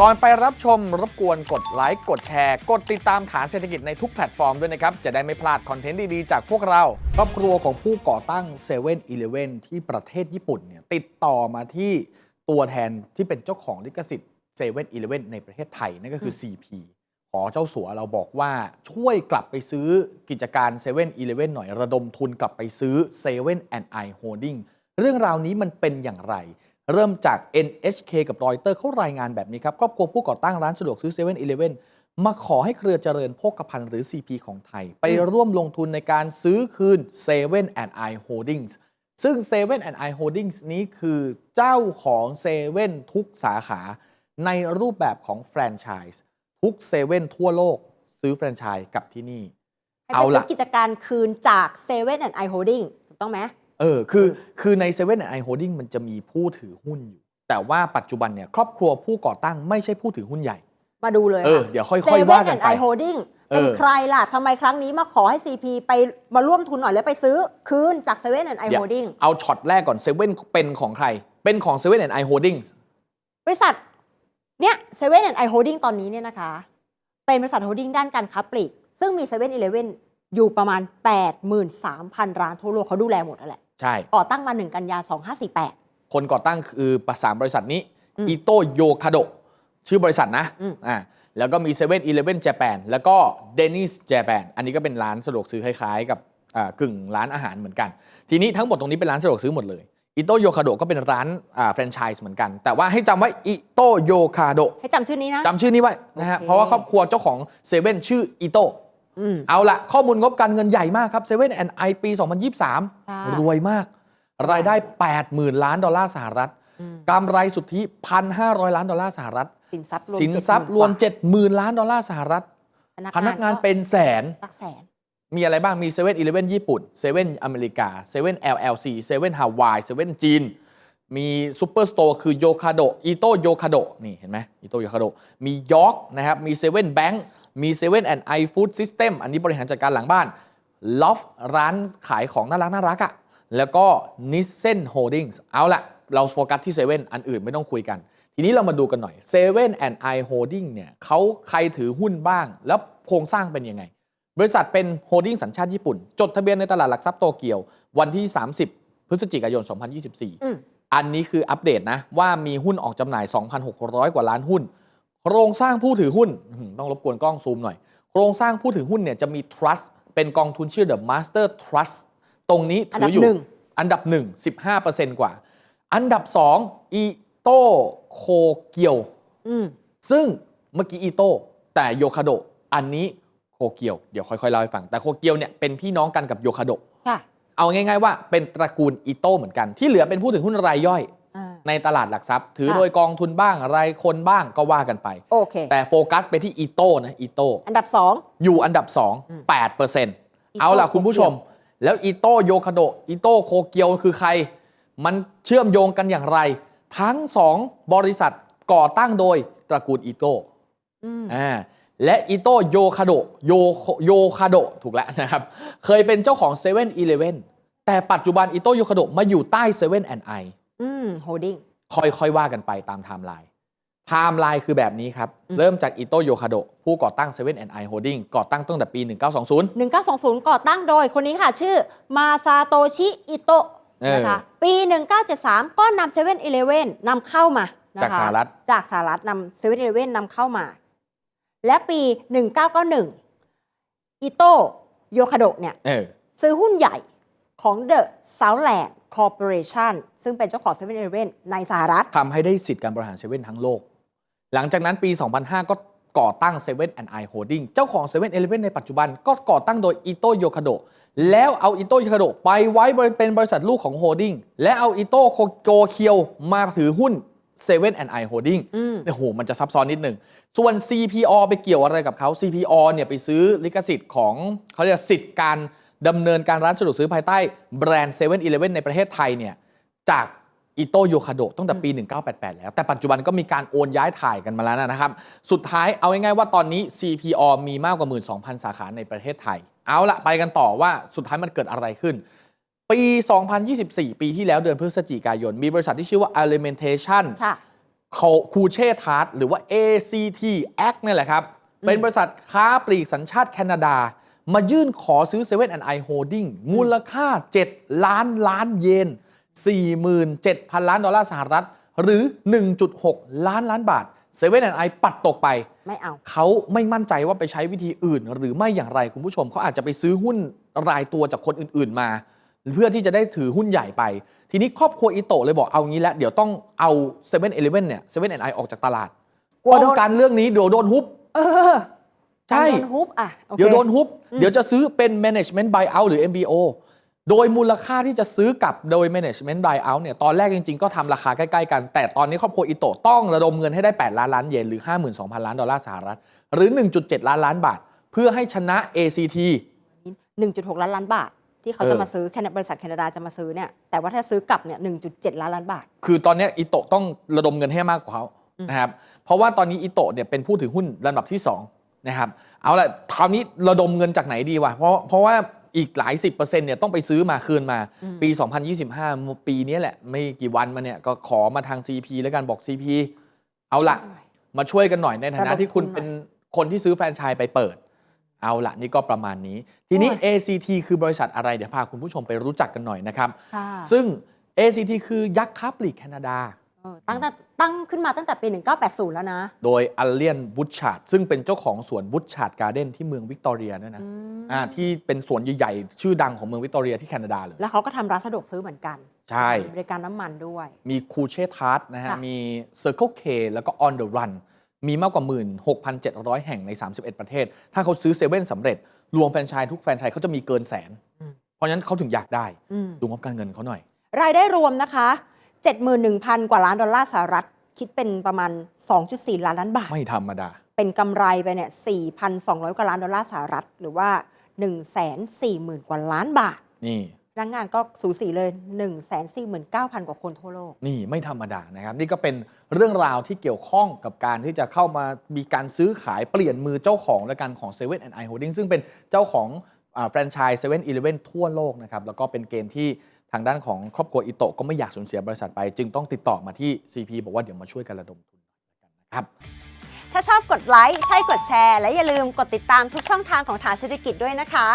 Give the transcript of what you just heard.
ก่อนไปรับชมรบกวนกดไลค์ กดแชร์ กดติดตามฐานเศรษฐกิจในทุกแพลตฟอร์มด้วยนะครับ จะได้ไม่พลาดคอนเทนต์ดี ๆ จากพวกเรา ครอบครัวของผู้ก่อตั้ง7 e เ e ่ e อที่ประเทศญี่ปุ่นเนี่ยติดต่อมาที่ตัวแทนที่เป็นเจ้าของลิขสิทธิ์7 e เ e ่ e ในประเทศไทย นั่นก็คือ CP ขอเจ้าสัวเราบอกว่าช่วยกลับไปซื้อกิจการ7 e เ e ่ e หน่อยระดมทุนกลับไปซื้อ7 I Holding เรื่องราวนี้มันเป็นอย่างไร เริ่มจาก NHK กับรอยเตอร์เขารายงานแบบนี้ครับ ครอบครัวผู้ก่อตั้งร้านสะดวกซื้อ7 e เ e ่ e มาขอให้เครือเจริญโภคภัณฑ์หรือ CP ของไทย ไปร่วมลงทุนในการซื้อคืน7 I Holdings ซึ่ง7 I Holdings นี้คือเจ้าของ7ทุกสาขา ในรูปแบบของแฟรนไชส์ทุก7ทั่วโลกซื้อแฟรนไชส์กับที่นี่ให้เอาไปซื้ละอกิจการคืนจากเซเว่นแอนด์ไอโฮลดิ้งถูกต้องไหม เออคือคือใน7 I Holding มันจะมีผู้ถือหุ้นอยู่ แต่ว่าปัจจุบันเนี่ยครอบครัวผู้ก่อตั้งไม่ใช่ผู้ถือหุ้นใหญ่ มาดูเลยเออเดี๋ยวค่อยๆว่ากันไป ไอโฮลดิ้งเออเป็นใครล่ะทำไมครั้งนี้มาขอให้ CP ไปมาร่วมทุนหน่อยแล้วไปซื้อคืนจากเซเว่นแอนด์ไอเดี๋โฮยวลดิ้งเอาช็อตแรกก่อนเซเว่นเป็นของใคร เป็นของ7 I Holding บริษัทเนี่ยเซเว่นแอนด์ไอโฮลดิ้งตอนนี้เนี่ยนะคะ เป็นบริษัทโฮลดิ้งด้านการค้าปลีก ซึ่งมีเซเว่นอีเลฟเว่นอยู่ประมาณ 83,000 ร้านทั่วโลกเขาดูแลหมดนั่นแหละ ใช่ ก่อตั้งมา 1 กันยา 2548 คนก่อตั้งคือประสามบริษัทนี้อืมอิโตโยคาโดชื่อบริษัทนะอืมอ่าแล้วก็มี7 e เ e ่ e อ Japan แล้วก็เดนิส Japan อันนี้ก็เป็นร้านสะดวกซื้อคล้ายๆ กับอ่ากึ่งร้านอาหารเหมือนกัน ทีนี้ทั้งหมดตรงนี้เป็นร้านสะดวกซื้อหมดเลยอิโตโยคาโดก็เป็นร้านอ่าแฟรนไชส์เหมือนกัน แต่ว่าให้จำไว้อิโตโยคาโดให้จำชื่อนี้นะจำชื่อนี้ไว้นะฮะโอเคเพราะว่าครอบครัวเจ้าของเซเว่นชื่ออิโตอืม เอาละข้อมูลงบการเงินใหญ่มากครับเซเว่นแอนไอปีค่ะ2023 รวยมาก รายได้ 80,000 ล้านดอลลาร์สหรัฐอืมกำไรสุทธิ 1,500 ล้านดอลลาร์สหรัฐ สินทรัพย์รวมสินทรัพย์70,000รวมกา70,000 ล้านดอลลาร์สหรัฐ พนักงานเป็นแสนตักแสน มีอะไรบ้างมี7 e เ e ่ e ญี่ปุ่น7อเมริกา7 LLC 7 Hawaii 7จีนมีซูเปอร์สโตร์คือโยคาโดอิโตโยคาโดนี่เห็นไหมอิโตโยคาโดมียอร์กนะครับมี7 Bank มี7 and i Food System อันนี้บริหารจัดการหลังบ้าน Loft ร้านขายของน่ารักน่ารักอะ่ะแล้วก็ Nissen Holdings เอาละเราโฟกัสที่7อันอื่นไม่ต้องคุยกัน ทีนี้เรามาดูกันหน่อย7 and i Holding เนี่ยเขาใครถือหุ้นบ้าง แล้วโครงสร้างเป็นยังไง บริษัทเป็นโฮลดิ้งสัญชาติญี่ปุ่น จดทะเบียนในตลาดหลักทรัพย์โตเกียว วันที่ 30 พฤศจิกายน 2024อืมอันนี้คืออัปเดตนะว่ามีหุ้นออกจำหน่าย 2,600 กว่าล้านหุ้น โครงสร้างผู้ถือหุ้นอื้อหือต้องรบกวนกล้องซูมหน่อย โครงสร้างผู้ถือหุ้นเนี่ยจะมี trust เป็นกองทุนชื่อ The Master Trust ตรงนี้ถืออยู่ อันดับหนึ่งอันดับ1 15%กว่า อันดับ2อีโตโคเกียวอืมซึ่งเมื่อกี้อีโต้แต่โยคาโดะอันนี้โคเกียว เดี๋ยวค่อยๆเล่าให้ฟัง แต่โคเกียวเนี่ยเป็นพี่น้องกันกับโยคาโดะค่ะเอาง่ายๆว่าเป็นตระกูลอีโต้เหมือนกัน ที่เหลือเป็นผู้ถือหุ้นรายย่อยอ่า ในตลาดหลักทรัพย์ ถือค่ะโดยกองทุนบ้างรายคนบ้างก็ว่ากันไป โอเค แต่โฟกัสไปที่อีโต้นะอีโต้อันดับสองอยู่อันดับอืม2 8เปอร์เซ็นต์อีโต้เอาล่ะคุณผู้ชมโคเกียวแล้วอีโต้โยคาโดะอีโต้โคเกียวคือใคร มันเชื่อมโยงกันอย่างไร ทั้งสองบริษัทก่อตั้งโดยตระกูลอีโต้อืมอ่าและอิโตโยคาโดโยโยคาโดถูกแล้วนะครับ เคยเป็นเจ้าของ7 e เ e ่ e อแต่ปัจจุบันอิโตโยคาโดมาอยู่ใต้7 and I อื มโฮลดิ้งค่อยๆว่ากันไปตามไทม์ไลน์ไทม์ไลน์คือแบบนี้ครับอืมเริ่มจากอิโตโยคาโดผู้ก่อตั้ง 7 and I Holding ก่อตั้งตั้งแต่ปี 1920 1920 ก่อตั้งโดยคนนี้ค่ะ ชื่อมาซาโตชิอิโตะเออนะคะปี 1973 ก็นำเซเว่นอีเลเว่นนำเข้ามานะคะจากสหรัฐจากสหรัฐนำเซเว่นอีเลเว่นนำเข้ามา และปี 1991 อิโตโยคาโดะเนี่ยเออซื้อหุ้นใหญ่ของ The Southland Corporation ซึ่งเป็นเจ้าของ7 e เ e ่ e ในสหรัฐ ทำให้ได้สิทธิ์การบริหารเซเว่นทั้งโลก หลังจากนั้นปี 2005 ก็ก่อตั้ง7 and I Holding เจ้าของ7 e เ e ่ e ในปัจจุบันก็ก่อตั้งโดยอิโตโยคาโดแล้วเอาอิโตโยคาโดไปไว้เป็นบริษัทลูกของโฮดดิ้งและเอาอิโตโคโกเคียวมาถือหุ้น7 and I Holding อืม โอ้โหมันจะซับซ้อนนิดหนึ่ง ส่วน CPO ไปเกี่ยวอะไรกับเขา CPO เนี่ยไปซื้อลิขสิทธิ์ของเขาเรียกสิทธิ์การ ดำเนินการร้านสะดวกซื้อภายใต้แบรนด์7 e เ e ่ e ในประเทศไทยเนี่ยจากอิโตโยคาโดตั้งแต่ปี 1988 แล้ว แต่ปัจจุบันก็มีการโอนย้ายถ่ายกันมาแล้วนะครับ สุดท้ายเอาง่ายๆว่าตอนนี้ CPO มีมากกว่า 12,000 สาขาในประเทศไทย เอาละไปกันต่อว่าสุดท้ายมันเกิดอะไรขึ้น ปี 2024 ปีที่แล้วเดือนพฤศจิกายน มีบริษัทที่ชื่อว่า Alimentation ค่ะคูเช่ทาร์ตหรือว่า ACT Act เนี่ยแหละครับ เป็นบริษัทค้าปลีกสัญชาติแคนาดา มายื่นขอซื้อ7 I Holding มูลค่า 7 ล้านล้านเยน 47,000 ล้านดอลลาร์สหรัฐ หรือ 1.6 ล้านล้านบาท7 I ปัดตกไป ไม่เอาเขาไม่มั่นใจว่าไปใช้วิธีอื่น หรือไม่อย่างไรคุณผู้ชมเขาอาจจะไปซื้อหุ้นรายตัวจากคนอื่น ๆมา เพื่อที่จะได้ถือหุ้นใหญ่ไป ทีนี้ครอบครัวอิโตะเลยบอกเอางี้แล้วเดี๋ยวต้องเอา7 e เ e ่ e เนี่ย7 I ออกจากตลาดกลัวโดนป้องกันเรื่องนี้เดี๋ยวโดนฮุบเออ ใช่โดนฮุบอะโอคเดี๋ยวโดนฮุบเดี๋ยวจะซื้อเป็น management buyout หรือ MBO โดยมูลค่าที่จะซื้อกลับโดย management buyout เนี่ยตอนแรกจริง ๆ ก็ทำราคาใกล้ ๆ กัน แต่ตอนนี้ครอบครัวอิโตะต้องระดมเงินให้ได้ 8 ล้านล้านเยนหรือ 52,000 ล้านดอลลาร์สหรัฐ หรือ 1.7 ล้านล้านบาท เพื่อให้ชนะ ACT 1.6 ล้านล้านบาทที่เขาเออจะมาซื้อแคนาบริษัทแคนาดาจะมาซื้อเนี่ยแต่ว่าถ้าซื้อกลับเนี่ย 1.7 ล้านล้านบาท คือตอนนี้อิโตะต้องระดมเงินให้มากกว่าเขานะครับเพราะว่าตอนนี้อิโตะเนี่ยเป็นผู้ถือหุ้นลำดับที่ 2 นะครับเอาละคราวนี้ระดมเงินจากไหนดีวะเพราะเพราะว่าอีกหลายสิบเปอร์เซ็นต์เนี่ยต้องไปซื้อมาคืนมาปี 2025 ปีนี้แหละ ไม่กี่วันมาเนี่ยก็ขอมาทาง CP แล้วกันบอก CP เอาละช่วยหน่อยมาช่วยกันหน่อยในฐาระนะดมที่คุณทุนหน่อยเป็นคนที่ซื้อแฟรนไชส์ไปเปิด เอาละนี่ก็ประมาณนี้ ทีนี้โอ้ย ACT คือบริษัทอะไร เดี๋ยวพาคุณผู้ชมไปรู้จักกันหน่อยนะครับค่ะซึ่ง ACT คือยักษ์ค้าปลีกแคนาดาเออ ตั้งแต่ตั้งขึ้นมาตั้งแต่ปี 1980 แล้วนะ โดยอัลเลียนบุชชาร์ดซึ่งเป็นเจ้าของสวนบุชชาร์ดการ์เด้นที่เมืองวิกตอเรียด้วยนะอืมอ่าที่เป็นสวนใหญ่ๆ ชื่อดังของเมืองวิกตอเรียที่แคนาดาเลย แล้วเขาก็ทำร้านสะดวกซื้อเหมือนกัน ใช่มีบริการน้ำมันด้วย มีคูเช่ทาร์ตนะฮะค่ะมี Circle K แล้วก็ On the Run มีมากกว่า 16,700 แห่งใน 31 ประเทศ ถ้าเขาซื้อเซเว่นสำเร็จ รวมแฟรนไชส์ทุกแฟรนไชส์เขาจะมีเกินแสน เพราะฉะนั้นเขาถึงอยากได้อืมดูงบการเงินเขาหน่อย รายได้รวมนะคะ 71,000 กว่าล้านดอลลาร์สหรัฐ คิดเป็นประมาณ 2.4 ล้านล้านบาท ไม่ธรรมดา เป็นกำไรไปเนี่ย 4,200 กว่าล้านดอลลาร์สหรัฐ หรือว่า 140,000 กว่าล้านบาท นี่พนักงานก็สูสีเลย 149,000 กว่าคนทั่วโลก นี่ไม่ธรรมดานะครับ นี่ก็เป็นเรื่องราวที่เกี่ยวข้องกับการที่จะเข้ามามีการซื้อขายเปลี่ยนมือเจ้าของและกันของ7 e 1 i Holding ซึ่งเป็นเจ้าของแฟรนไชส์7 e 1 e ทั่วโลกนะครับ แล้วก็เป็นเกมที่ ทางด้านของครอบครัวอิโตะก็ไม่อยากสูญเสียบริษัทไป จึงต้องติดต่อมาที่ CP บอกว่าเดี๋ยวมาช่วยกันระดมทุนกันนะครับ ถ้าชอบกดไลค์ใช่กดแชร์ และอย่าลืมกดติดตามทุกช่องทางของฐานเศรษฐกิจด้วยนะคะ